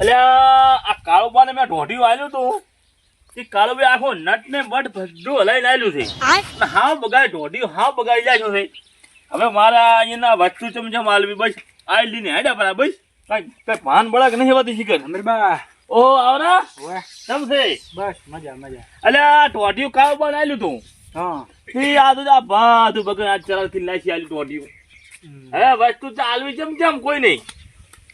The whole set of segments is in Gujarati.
એટલે આ કાળુબાને મેં ઢોઢિયું આવ્યું તું. એ કાળુભાઈ આખો નટ ને બટ બધું હલાઈને લાયેલું છે. હા હાવ બગાડી ઢોઢિયું હાવ બગાડી જાય છે. હવે મારા અહીંયાના વસ્તુ ચમચમ આલવી બસ. આ લઈને હેડ્યા પણ બસ. કઈ કઈ ભાન બળક નહીં હોતી શીખર અમીરબા ઓ આવરા. કેમ છે? બસ મજા મજા. એટલે આ ઢોઢિયું કાળુબાને આવ્યું તું. હા. એ આ તો આ બધું બગડ આ ચરાથી લાસી આવ્યું ઢોઢિયું હવે વસ્તુ ચાલવી ચમચમ કોઈ નહીં.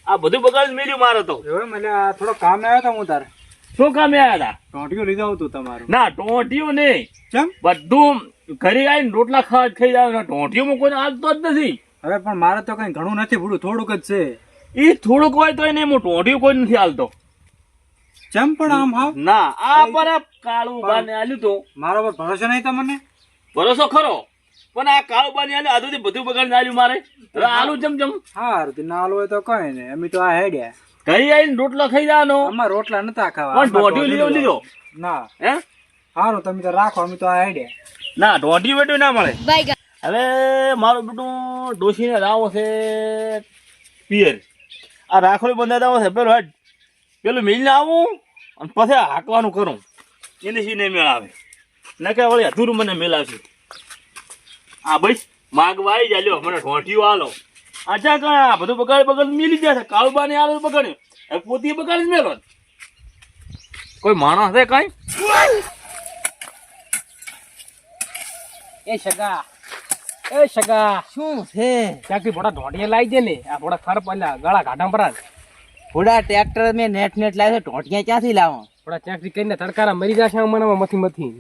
આ બધું બગાડ મેળ્યું મારે તો. મને થોડો કામ આવ્યો તો હું તારે. શું કામે આવ્યા હતા ટોંટિયું લીધા હતું તમારું. ના ટોટિયું નહીં. કેમ બધું ઘરે આવીને રોટલા ખાવા થઈ ખાઈ જાવ. ટોટિયુંમાં કોઈ આવતો જ નથી. હવે પણ મારે તો કઈ ઘણું નથી ભૂલું થોડુંક જ છે. એ થોડુંક હોય તો નહીં હું ટોંટિયું કોઈ નથી હાલતો. કેમ પણ આમ હા ના આ પર કાળું બાને આલ્યું તો. મારા પર ભરોસો નહીં તમને? ભરોસો ખરો. પણ આ કાળો પાણી આલ્યું આધુથી બધું બગાડીને નાલ્યું મારે? હવે આલુ જમ હારું તે ના હાલું હોય તો કઈ નહીં. અમે તો આ હેડ્યા. ઘરે આવીને રોટલો ખાઈ જવાનો. અમાર રોટલા નતા ખાવા. પણ અમાર લીધો લીધો. ના. હે? હારું તમે તો રાખો અમે તો આ હેડ્યા. ના ઢોઢી બેટું ના મળે. હવે મારું બેટું ડોશીને રાવો છે પિયર. આ રાખોડી બંધાતા આવો છે. પેલું હેડ પેલું મિલને આવું અને પછી હાંકવાનું કરું. એને સી નહીં મેળ આવે. ન કે વળી અધૂરું મને મેળ આવશે. હા બસ માગવાઈ આવી જાય મને ઠોઠિયું આલો. અચ્છા કા આ બધું બગાડ બગાડ મિલી જશે કાળુબા ને આલો બગાડ્યું. પોતે બગાડી મેલો. કોઈ માણસ છે કઈ? એ સગા એ સગા. શું છે? ત્યાંથી ભોડા ઢોંઢિયા લાવી દે ને? આ ભોડા ખર પહેલા ગળા ઘાટા પર ભોડા ટ્રેક્ટર મેં નેટ નેટ લાવ્યો ઢોંટિયા ક્યાંથી લાવો? બોડા ત્યાંથી કરીને તડકારા મરી જશે મને મથી મથી.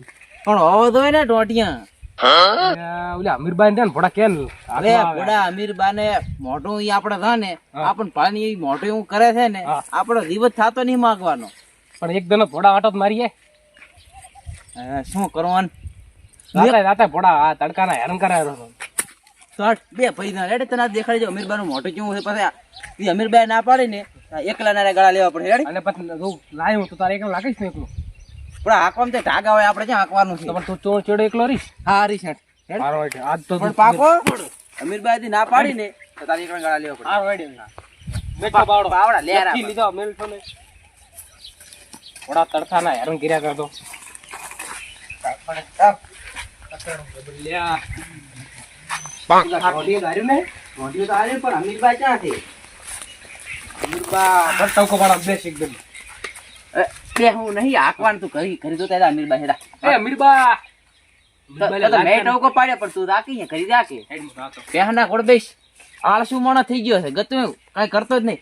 પણ હોવો તો હોય ને ટોટિયા ઓલા અમીરબાઈ ને ભોડા અરે ઈ ને આપણ પાણી ઈ મોઢું એવું કરે છે ને હા. દિવસ થતો નહીં માગવાનો. પણ એક દનો ભોડા આટો મારી શું કરવાનું? રાતે રાતે ભોડા આ તડકાના હેરાન કરાયો હટ, બે પૈસા રેડે તને દેખાડી જો અમીરબા નું મોટું કેવું છે પછી. અમીરબાઈ ના પાડી ને એકલા ના ગળા લેવા પડે રેડી અને પછી તું લાયો તો તારે એકલો લાગીશ ને એકલો? પણ હાંકવામાં તે ઢાગા આવે આપણે ક્યાં હાંકવાનું છે? પણ તું ચોર ચડે એકલો રહીશ હા હરી. મારો આજ તો પણ પાકો અમીરબાઈ ના પાડી ને તો તારી એકલા ગાળા લેવો પડે. બાવડો લીધો મેલઠો ને હેરાન કર્યા કરતો અમીરબાઈ ક્યાં છે? અમીરબા બસ પાડો બેસ એકદમ બે હું નહીં આકવાન તું કરી કરી તો તારા અમીરબા હેડા. એ અમીરબા! તો- તો તો મેં ટવકો પાડ્યો પણ તું રાખી ને કરી રાખે. પહેના કોડ બેસ આળસુ માણસ થઈ ગયો છે ગતું કઈ કરતો જ નહીં.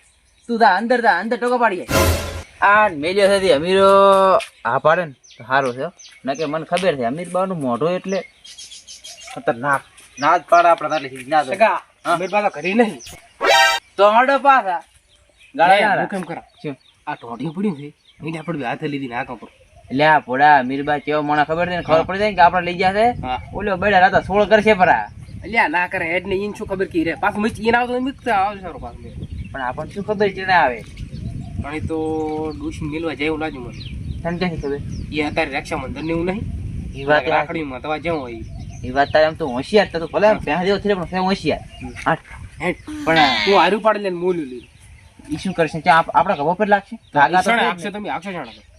તું તા અંદર તા અંદર ટોકો પાડી આ મેલ્યો છે અમીરો. આ પાડે ને તો સારું છે હો. ના કે મને ખબર છે અમીર બાનું મોઢું એટલે ખતરનાક. ના જ પાડે આપણે તારે ના તો સગા અમીરબા તો કરી નહીં. તો હડો પાછા. ગાળા ના હું રાખ. કેમ કરા આ ઢોઢિયું પડ્યું છે. એને આપણે હાથે લીધી ના કપડ એટલે આ પોડા મીરબા કેવો મને ખબર છે ને? ખબર પડી જાય કે આપણે લઈ જશે હા. ઓલો બેડા રાતા સોળ કરશે પરા. અલ્યા ના કરે હેડ ને ઈન શું ખબર કી રે? પાછું મિચ ઈન આવતો મિક્સ આવે સારો પાછું. પણ આપણને શું ખબર છે ના આવે? પણ તો ડુશ મિલવા જાય એવું લાગ્યું મને. તને ક્યાંથી ખબર? એ અત્યારે રક્ષાબંધન ને એવું નહીં. એ વાત રાખડી રાખડીમાં તવા જેવું હોય એ વાત તારે આમ તો હોશિયાર તો ભલે આમ પહેલા જેવો થયો પણ છે હોશિયાર. પણ તું હારું પાડી લઈને મોલ્યું લીધું ઈ શું કરશે ત્યાં આપણા ખબર પર લાગશે? ધાગા તો ઈસણે છે જ આપશે ને. તમે આપશો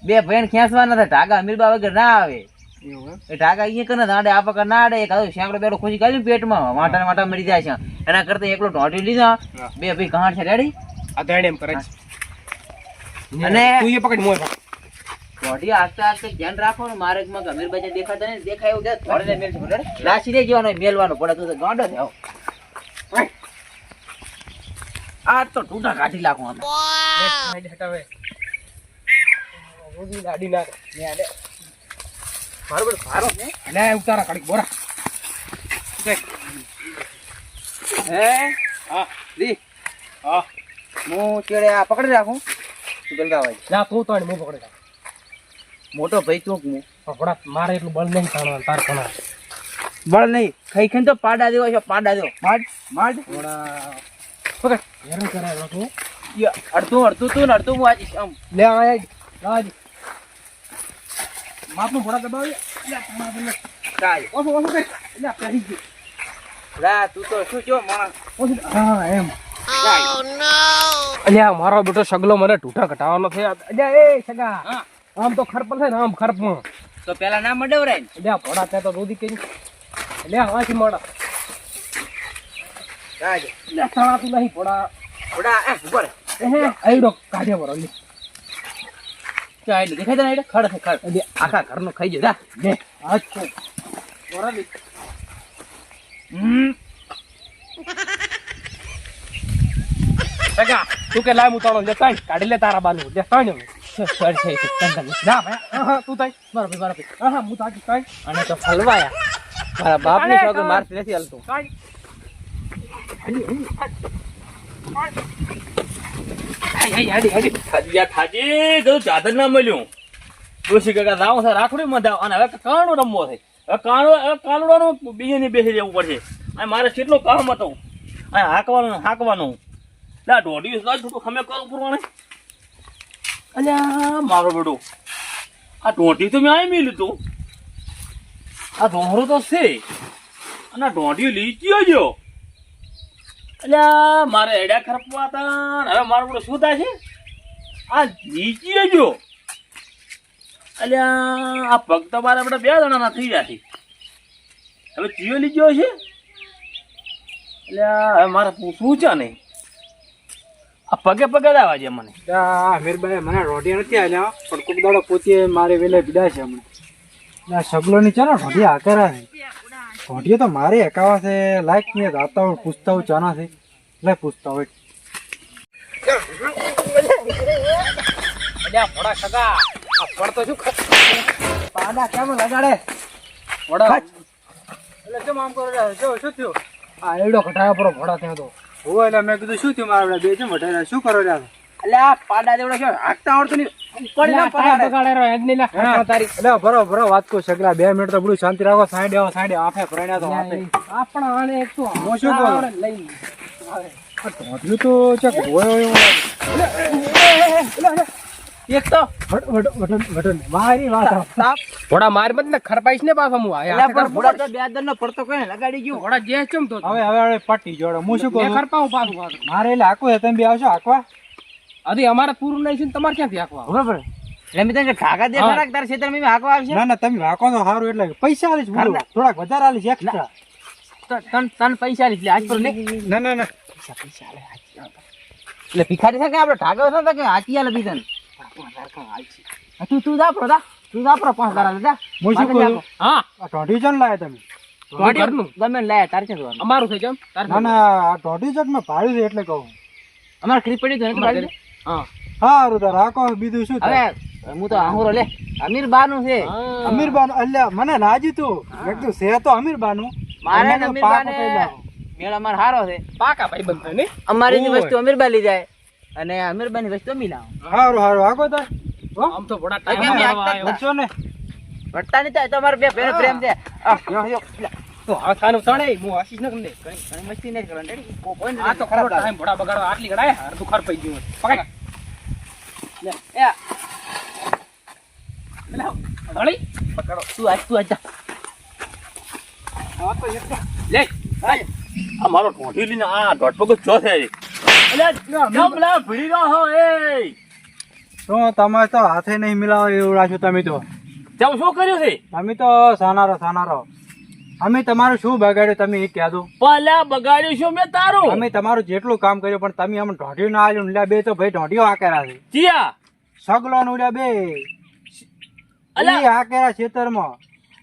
બે ભાઈ ખેંચવા નથી ધાગા અમીરબા વગર ના આવે. એ ધાગા અહીંયા કરે નાડે આ પકડ ના આડે કાદો શેંકડો બેડો ખુશી કાઢી પેટમાં વાટા ને મરી જાય છે. એના કરતા એકલો ઢોંઢી લીધા. બે ભાઈ કહાણ છે રેડી આ તો એમ કરે છે અને- તું એ પકડી મોય પકડ. ઢોંઢી આગતા આગતા ધ્યાન રાખવાનું માર્ગમાં કે અમીરબા દેખાતા નહીં દેખાય એવું ધોળીને મેલ લાસી દે જવાનો મેલવાનો પડે તો ગાંડો થાવ આ તો ટૂટા કાઢી નાખું અમે. હટાવે રોજી લાડી ના ને આડે બરોબર ભારો લે ઉતારા કાઢી બોરા. હે? હા. દી હા. હું ચેડે આ પકડી રાખું. તું ગલગાવાય ના તું તો હું પકડી રાખું. મોટો ભાઈ ચોક હું? પણ મારે એટલું બળ નહીં ખાવાનું તાર પણ બળ નહીં. ખાઈ ખાઈને તો પાડા દેવો છે પાડા દેવો માડ માડ. થોડા પકડ. હેરાન કરાયો તું અડધું અડધું તું ને અડધું હું આજે આમ. લે આ હેડ રાજ માપનું થોડા દબાવી. લે તમારે કાય ઓછો ઓછો કર. લે પહેરી ગયું. રા તું તો શું છો માણસ? હા એમ. અલ્યા મારો બેટો સગલો મને ઢૂંઢા કટાવવાનો છે. અલ્યા એ સગા. આમ તો ખરપલ છે ને આમ ખરપમાં. તો પેલા ના મડવરાય અલ્યા ભોળા ત્યાં તો રોદી કરી. અલ્યા વાંચી મોડા. નહીં એ બરો લે. દેખાય તને ખડ ખડ. આખા ઘરનો ખાઈ લે હમ. સગા તું કે લાય હું તાણો લે તાણ. કાઢી લે તારા બાનું. લે તાણ હવે. સર છે તંતન ના ભાઈ. હા, હા તું તાણ. બરાબર બરાબર હા હા હું તાકી તાણ. અને તો ફલવાયા મારા બાપની છોકરી મારથી નથી હલતો. તાણ. ચાદર ના મળ્યું ડોશી કાકા રાવ છે. રાખડી મધાવ અને હવે કાણો રમવો છે હવે કાણો હવે કાનુડાનું બીજે બેસી જવું પડશે અને મારે કેટલો કામ હતું અને હાંકવાનું હાંકવાનું લા દોઢી લાજ થોડું ખમે કરું પૂરવાને અલ્યા મારો બેડો આ દોઢી તો મેં આવી લીધું આ ધોહરો તો છે અને દોઢી લીચી ગયો અલ્યા, મારે એડા ખરપવા હતા હવે મારું શું થાય છે? આ લીચી ગયો અલ્યા, આ પગ તો મારા બધા બે જણાના થઈ ગયા છે. હવે ચિયો લીધો છે? અલ્યા, હવે મારે પૂછવું નહીં. આ પગે પગે જ આવવા છે મને. મીરભાઈ મને રોટી નથી આવ્યા પણ કોક દાડો પોતે મારે વેલે પીડા છે હમણાં. સગલો ની ચાલો રોટિયા આકરા છે રોટિયા તો મારે એકાવા છે. લાઈક મેં ગાતા હોય પૂછતા હોય ચાના છે. લાય પૂછતા હોય. અલ્યા ભોળા સગા. આ પડતો શું પાડા કેમ લગાડે? ભોળા એટલે કેમ આમ કરો છો? શું થયું? આ એડો કટાયા પર ભોળા ત્યાં તો. હોય એટલે મેં કીધું શું થયું મારા બે છે મટાડ્યા શું કરો રહ્યા? એટલે આ પાડા દેવડો છે. હાકતા આવડતું નહીં. પડી ના પડાડે બગાડે રહ્યો, હેડ નહીં હા. તારી. એટલે બરો બરો વાત કહું સગલા બે મિનિટ તો બધું શાંતિ રાખો. સાઈડ આવો સાઈડ આફે પરણ્યા તો આપે. આપણા આને એક તો હું શું કહું? લઈ ધોધ્યું તો ચક હોય હોય એવું એક તો. વટ- વટ- વટ- વટ- મારી વાત સાપ ભોળા માર મત ને ખરપાઈશ ને પાછો હું આયા પણ તો પડતો કોઈ લગાડી ગયો. ભોળા જે ચમ તો. હવે હવે પટ્ટી જોડો. હું શું કહું પાછું મારે એટલે હાકવું તમે બી આવશો હાકવા? હજી અમારે પૂરું નહીં છે ને તમારે ક્યાંથી આખવા બરાબર. એટલે મેં તને ઠાકા દે ખરાક તારા ક્ષેત્રમાં મેં હાકવા આવશે? ના ના તમે હાકો તો સારું એટલે પૈસા આલીશ બોલો. થોડાક વધારે આલીશ એક્સ્ટ્રા તન તન પૈસા લીધે આજ પર ના ના ના. ના એટલે ભિખારી છે કે આપણે ઠાકા હતા કે હાચી આલે બીજા તું તું જા પ્રો તું જા પ્રો પાંચ હજાર જા. હું શું કહું હા. ઢોઢી જણ લાયા તમે? ગમે લાયા તારે ક્યાં અમારું છે કેમ ના ના આ દોઢી જણ મેં ભાડ્યું છે એટલે કહું. અમારે ક્રિપેડી પડી તો નથી અમારે પાડી ઘરે. હા. સારું તાર હાકો બીજું શું થાય? હવે હું તો આહુરો લે. અમીર બાનું છે. અમીર બાનું અલ્યા મને લાજી તું. મેં છે તો અમીર બાનું મારે અમે ને તો અમીર બાને મેળ અમાર હારો છે. પાકા ભાઈ બંધ ને અમારી ઓય. વસ્તુ અમીરબા લઈ જાય. અને અમીરબાની વસ્તુ અમી લાવો. સારું હારું હાકો તાર. આમ તો ભોળા ટાઈમ આવ્યો. ને. વટતા નહીં થાય તો અમારે બે પ્રેમ છે. તો હવે થાનું તણે હું આશીષ ન ઘણી મસ્તી રેડી? કોઈ- કોઈ આ તો ખરાબ ટાઈમ બગાડવા આટલી ગડાય હાર તું ખરપાઈ ગયું પકડ. લે, એ, હળી પકડો. તું આજ તું આજ જા. લે આ મારો ઢોઢી લઈને આ દોઢ પગ ચો છે? અલ્યા કેમ લા ભીડી ના હો એ? તો તમે તો હાથે નહીં મિલાવો એવું રાખ્યું તમે તો. તેમ શું કર્યું છે? તમે તો સાનારો સાનારો. અમે તમારું શું બગાડ્યું તમે એ કહી પલા બગાડ્યું શું મેં તારું? અમે તમારું જેટલું કામ કર્યું પણ તમે આમ ઢોઢિયું ના આવ્યું એટલે બે તો ભાઈ ઢોઢિયો આકેરા છે. ચિયા સગલો નું બે. અલ્યા આકેરા ખેતરમાં.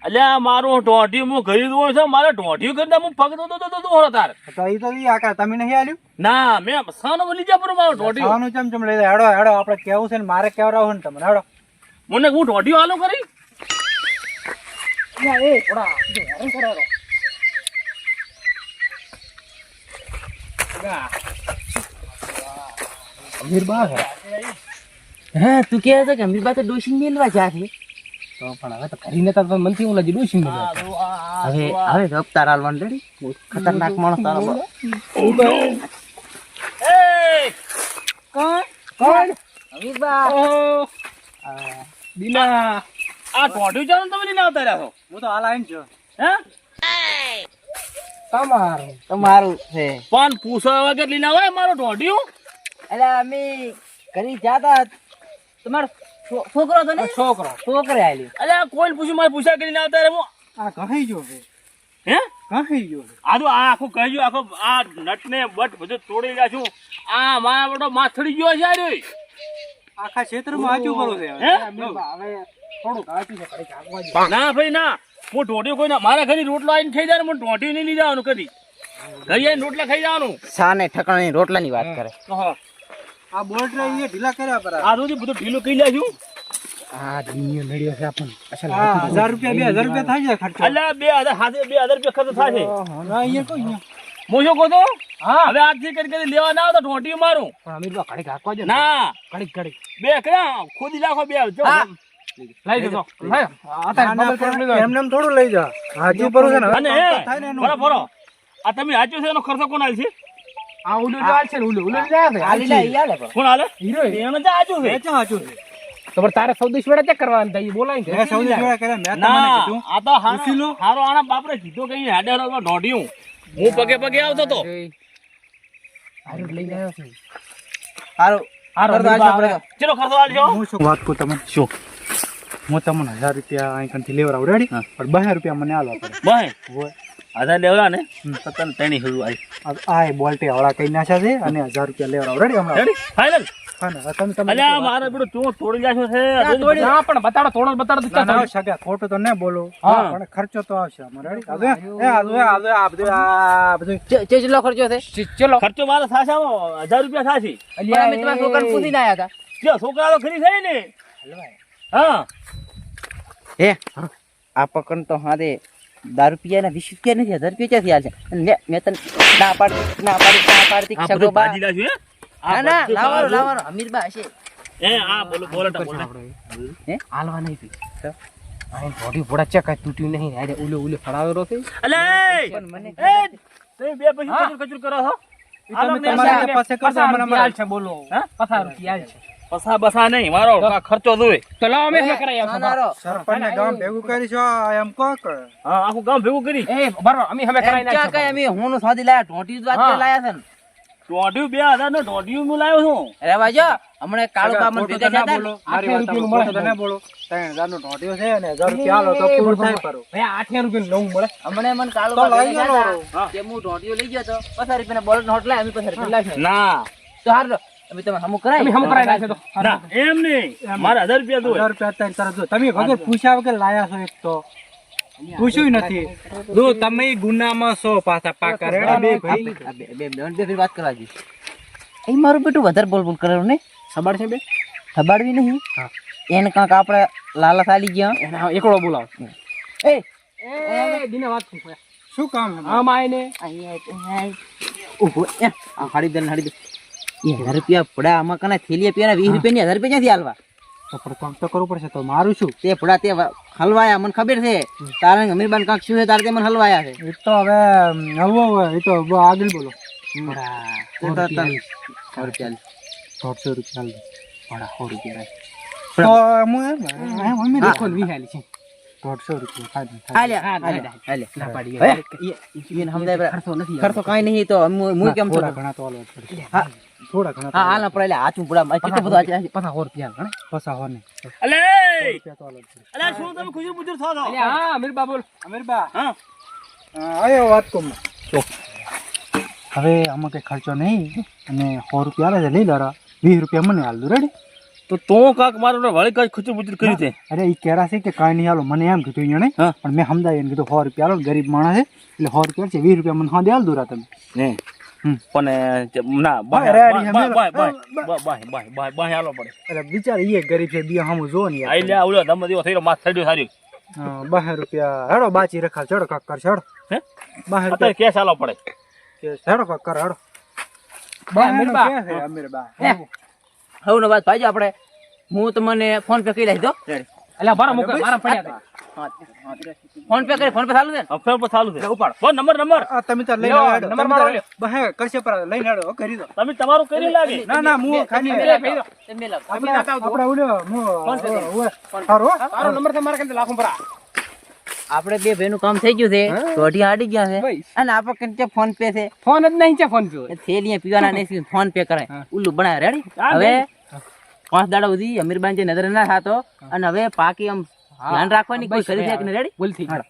અલ્યા મારું ઢોઢી હું ખરીદવું છે મારે ઢોઢી કરતા હું પગ દો દો દો તાર. તો એ તો ઈ આકેરા તમે નહીં આલ્યું? ના મેં સાનો જા પર મારો ઢોઢી સાનો ચમ ચમ લઈ જાય હેડો હેડો આપણે કેવું છે ને મારે કેવડાવું ને તમને. હેડો. મને હું ઢોઢી આલો કરી એ ભોળા તું હેરાન કરે રો. અમીર બા છે. હા તું કહે છે કે અમીરબા તો ડોશી મેલવા જા છે. તો પણ હવે તો કરીને તો મનથી. હવે હવે તો અવતાર હાલવાનું રેડી ખતરનાક માણસ તારો એ કોણ? અમીર બા દીના આ ઢોઢી ચાલો તમે લઈને આવતા રહ્યા છો હું તો હાલ આવીને છું. હે? તમારું તમારું છે. પણ પૂછવા વગર લઈને આવે મારો ઢોઢિયું એટલે અમે ઘરે જાતા તમારો છોકરો તો ને? છોકરો. છોકરે આલ્યો એટલે કોઈ પૂછ્યું મારે પૂછા કરીને આવતા રે હું? આ કહી ગયો હે? કહી ગયો આ તો આ આખું કહી ગયું આખો આ નટ ને બટ બધું તોડી રહ્યા છું આ મારા બધો માથડી ગયો છે આ આખા ક્ષેત્રમાં આચું કરો છે? હવે છે. ના ભાઈ ના. હું ઢોઢિયું કોઈ ના મારા ઘરે રોટલો આવીને ખાઈ જાય ને હું ઢોઢિયું નહીં લઈ જવાનું કદી. ઘરે રોટલા ખાઈ જવાનું. સાને ઠકાણે રોટલાની વાત કરે. આ બોલ્ટ એ ઢીલા કર્યા પર. આ સુધી બધું ઢીલું કહી જાય આ દિનિયો નડ્યો છે આપણને. અસલ હજાર રૂપિયા બે હજાર રૂપિયા થાય છે ખર્ચો. અલ્યા બે હજાર હાથે બે હજાર રૂપિયા ખર્ચ થશે ના, અહીંયા કોઈ. હું. છું? હવે આજથી કરી કરી લેવા ના આવતો મારું. પણ અમીર બા ના. બે કર્યા ખોદી લાખો બે. જો. લઈ જજો. લઈ આ તારી ના, પર લઈ જાઓ. એમને થોડું લઈ જા. હાચું કરું છે ને? અને કામ થાય ને એનું. ભરો ભરો. આ તમે હાચ્યો છે એનો ખર્ચો કોણ હાલ છે આ ઉલું જો છે ને ઉલું ઉલું છે આલી લે ઈ કોણ હાલે? હીરો એનો જ હાચ્યું છે. વેચાણ હાચું છે. તો પણ તારે સૌદેશ વેળા ચેક કરવાનું થાય બોલાય ને મેં સૌથી જોયા મેં તમને કીધું. આ તો હારો હારો આના બાપરે કીધું કે હાડે હાડે ઢોઢિયું હું પગે પગે આવતો તો. હારું લઈને આવ્યો છું. હારું. હારું, કરતો અમીર બા હાલશો, આવે. ચલો ખર્ચો હાલજો હું શું વાત કહું તમે શું? હું તમને હજાર રૂપિયા અહીંથી લેવડાવ. રેડી. પણ બાર રૂપિયા મને આલો પડે હોય. આધા લેવડા ને. તો તને તેની હજુ આવી આ- આ એ કઈ નાખ્યા છે અને હજાર રૂપિયા લેવડાવ. રેડી હમણાં? રેડી ફાઇનલ હા ને, તમે તમે અલ્યા મારે પેલું ચૂં તોડી જાશો છે. ના પણ બતાડો થોડો બતાડો તો ના, ના, ચાલે. સગા ખોટું તો ન બોલો. હા. પણ ખર્ચો તો આવશે ખર્ચો છે. ખર્ચો મારે થાશે હજાર રૂપિયા થાશે. હતા. છોકરા તો ખરી ને. હા. હે? આ પકડ તો હારે દારૂ પીયા વીસ રૂપિયા નથી હજાર રૂપિયા ક્યાંથી હાલ છે મેં તને ના પાડી ના પાડી ના પાડતી આ સગો બા. ના ના લાવવાનો. લાવવાનો અમીર બા હશે. એ આ બોલો બોલો હે? હાલવા નહીં પી અહીં થોડી ભોળા ચેક કાંઈ તૂટ્યું નહીં. અરે ઉલો ઉલો ફળાવેલો છે. અલે પણ મને એ તમે બે પછી. કચુર કચુર કરો છો હાલો તમે તમારે પાસે કરજો, મને રૂપિયા હાલ છે બોલો. હા? રૂપિયા હાલ છે. પસા બસા નહીં મારો ખર્ચો જોવે તો લાવો અમે શું કરાય. સરપંચને ગામ ભેગું કરી છો એમ કો હા આખું ગામ ભેગું કરી એ બરો અમે અમે કરાય ના ક્યાં કઈ અમે હું સાદી લાયા ઢોટી જ વાત. લાયા છે ને બે હજાર નો દોઢિયું હું લાવ્યો છું અરે વાજો હમણે કાળો બામણ દીધા ના બોલો. ને. મારી વાત રૂપિયાનું સાંભળો, મળે. ના બોલો ત્રણ હજારનો ઢોંઢિયો છે અને હજાર રૂપિયા તો પૂરું થાય પરો. ભાઈ આઠે રૂપિયા નવું મળે હમણે મને કાળો બા. થયા હતા. કે હું ઢોંટીઓ લઈ ગયો તો પચાસ રૂપિયા બોલ નોટ લાય અમે પચાસ રૂપિયા લાવીશું. ના તો હારું લો. અમે તમે હમું કરાય? અમે હમ કરાવી નાખીએ તો. ના એમ નહીં. મારે હજાર રૂપિયા જોવે હજાર રૂપિયા ત્રણ તરત જો. તમે વગર પૂછ્યા વગર લાયા છો એક તો. પૂછ્યું નથી. જો તમે ગુનામાં છો પાછા પાકા રેડા બે ભાઈ. બે- બે- બે- બે ફેર વાત કરવા અહીં મારું બેટું વધારે બોલ બોલ કરેલું ને સબાડ છે બે સબાડવી નહીં. હા. એને કાંક આપણે લાલા સાલી ગયા. એને એકડો બોલાવો. એ! એ દિને વાત કરું શું કામ? આમ આઈને ઊભો એ આ હાડી દે ને હાડી દે. એ હજાર રૂપિયા પડ્યા આમાં કને થેલીએ પીવાના વીસ રૂપિયાની હજાર રૂપિયા ક્યાંથી હાલવા. તો પણ કામ તો કરવું પડશે તો મારું શું? તે પડ્યા તે હલવાયા મને ખબર છે. તારે અમીરબાન કાંક શું છે તારે તે મને હલવાયા છે. એ તો હવે હલવો હોય એ તો આગળ બોલો. સો રૂપિયા દોઢસો રૂપિયા હાલ દો. સો રૂપિયા તો હું એમ અમે આખો વિહાલી છે. દોઢસો રૂપિયા. પાડી. ખર્ચો કાંઈ નહીં તો હું કેમ થોડા ઘણા તો થોડા ઘણા હા ના પડે હાથ ઉપડા કેટલું બધું આજે પચાસ સો રૂપિયા ગણે? પસા હો ને અલે. અલે શું તમે ખુજર બુજર થો છો હા અમીરબા બોલ. અમીરબા. હા. વાત હવે આમાં કઈ ખર્ચો નહીં. અને સો રૂપિયા આવે છે. લઈ લારા વીસ રૂપિયા મને હાલ દઉં રેડી તો તો કાક મારો વળી કઈ ખુજર બુજર કર્યું છે અરે એ કેરા છે કે કાંઈ નહીં હાલો મને એમ કીધું એને પણ મેં સમજાવી એને કીધું સો રૂપિયા હાલો ગરીબ માણસ છે એટલે સો રૂપિયા છે વીસ રૂપિયા મને હા હાલ દઉં તમે ને પણ ના bye, bye bye bye bye bye bye bye bye હાલો પડે. એટલે બિચાર એ ગરીબ છે બી હમ જો ને આઈ લે આવડો તમે દેવો થઈલો માથ થડ્યો સારી બાર રૂપિયા. હેડો બાચી રખાલ ચડો કાક કર ચડો. હે? બાર રૂપિયા. કેસ હાલો પડે. હેડો કાક કર હેડો. બા, અમીરબા. અમીરબા હવે વાત ભાઈ આપણે હું તમને ફોન પે કરી લઈશ દો અલ્યા બરાબર મૂકો મારા પડ્યા ફોન પે કરી ફોન પે ચાલુ છે? ફોન પે પર ચાલુ છે. ઉપાડ. Phone number number. આ તમે તો લઈ લ્યો, નંબર મારો તાર- લ્યો. બા, હે, કરશે પર લઈ હેડો કરી દો. તમે તમારું કરી લાગે. ના ના હું ખાલી મેલે લઈ દો તમે લાવો. આપણે આપણે હું ફોન પે સારું તારો નંબર તમારા મારા લાખો પર આ. આપણે બે ભાઈનું કામ થઈ ગયું છે રોટિયા હાડી ગયા છે. અને આપણે કંઈ ફોન પે છે. ફોન જ નહીં છે ફોન પે થેલી પીવાના નહીં ફોન પે કરાય. ઉલ્લુ બનાવે રેડી હવે પાંચ દાડા સુધી અમીરબાન જે નજર ના થતો અને હવે પાકી આમ ધ્યાન રાખવાની કોઈ કરી છે કે રેડી જાઓ.